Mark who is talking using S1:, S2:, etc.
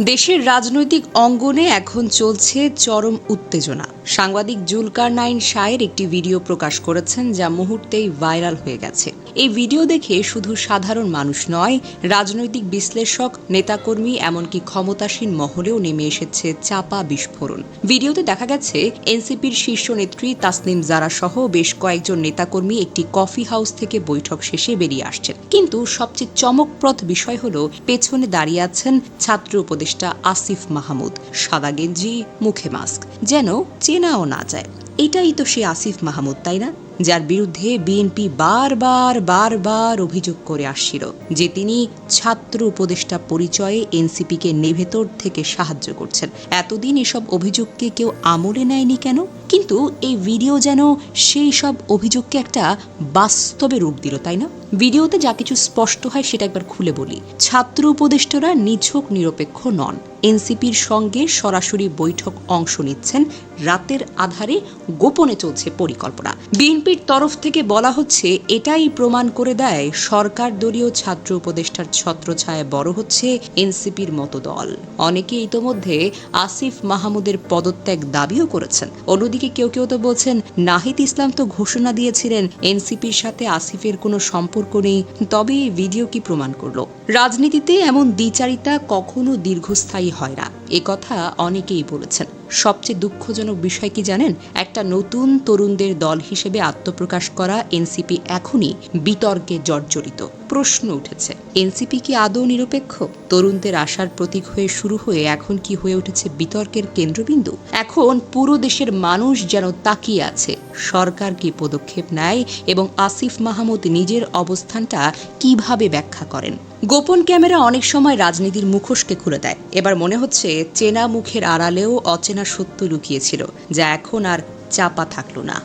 S1: দেশের রাজনৈতিক অঙ্গনে এখন চলছে চরম উত্তেজনা। সাংবাদিক জুলকার নাইন শায়ের একটি ভিডিও প্রকাশ করেছেন, যা মুহূর্তেই ভাইরাল হয়ে গেছে। এই ভিডিও দেখে শুধু সাধারণ মানুষ নয়, রাজনৈতিক বিশ্লেষক, নেতাকর্মী, এমনকি ক্ষমতাসীন মহলেও নেমে এসেছে চাপা বিস্ফোরণ। ভিডিওতে দেখা গেছে, এনসিপির শীর্ষ নেত্রী তাসনিম জারা সহ বেশ কয়েকজন নেতাকর্মী একটি কফি হাউস থেকে বৈঠক শেষে বেরিয়ে আসছেন। কিন্তু সবচেয়ে চমকপ্রদ বিষয় হল, পেছনে দাঁড়িয়ে আছেন ছাত্র উপদেষ্টা আসিফ মাহমুদ। সাদা গেঞ্জি, মুখে মাস্ক। যেন চেনাও না যায়। এটাই তো সে আসিফ মাহমুদ, তাই না? যার বিরুদ্ধে বিএনপি বারবার বারবার অভিযোগ করে আসছিল যে তিনি ছাত্র উপদেষ্টা পরিচয়ে এনসিপিকে নেভেতর থেকে সাহায্য করছেন। এতদিন এসব অভিযোগকে কেউ আমলে নেয়নি কেন? কিন্তু এই ভিডিও যেন সেই সব অভিযোগকে একটা বাস্তবে রূপ দিল, তাই না? ভিডিওতে যা কিছু স্পষ্ট হয় সেটা একবার খুলে বলি। ছাত্র উপদেষ্টারা নিছক নিরপেক্ষ নন। এনসিপির সঙ্গে সরাসরি বৈঠক অংশ নিচ্ছেন রাতের আধারে গোপনে চলছে পরিকল্পনা। বিএনপির তরফ থেকে বলা হচ্ছে, এটাই প্রমাণ করে দেয় সরকার দলীয় ছাত্র উপদেষ্টার ছত্রছায়ায় বড় হচ্ছে এনসিপির মতো দল অনেকে ইতোমধ্যে আসিফ মাহমুদের পদত্যাগ দাবিও করেছেন। অন্যদিকে কেউ কেউ তো বলছেন, নাহিদ ইসলাম তো ঘোষণা দিয়েছিলেন, এনসিপির সাথে আসিফের কোনো সম্পর্ক নেই, তবে এই ভিডিও কি প্রমাণ করল? রাজনীতিতে এমন দ্বিচারিতা কখনো দীর্ঘস্থায়ী হয় না। কথা অনেকেই বলেছেন। সবচেয়ে দুঃখজনক বিষয় কি জানেন? একটা নতুন তরুণদের দল হিসেবে আত্মপ্রকাশ করা এনসিপি এখনই বিতর্কে জর্জরিত। প্রশ্ন উঠেছে। এনসিপি কি আদৌ নিরপেক্ষ? তরুণদের আশার প্রতীক হয়ে শুরু হয়ে এখন কি হয়ে উঠেছে বিতর্কের কেন্দ্রবিন্দু? এখন পুরো দেশের মানুষ যেন তাকিয়ে আছে। সরকার কি পদক্ষেপ নেয় এবং আসিফ মাহমুদ নিজের অবস্থানটা কীভাবে ব্যাখ্যা করেন? গোপন ক্যামেরা অনেক সময় রাজনীতির মুখোশকে খুলে দেয়। এবার মনে হচ্ছে চেনা মুখের আড়ালেও অচেনা সত্য লুকিয়েছিল, যা এখন আর চাপা থাকল না।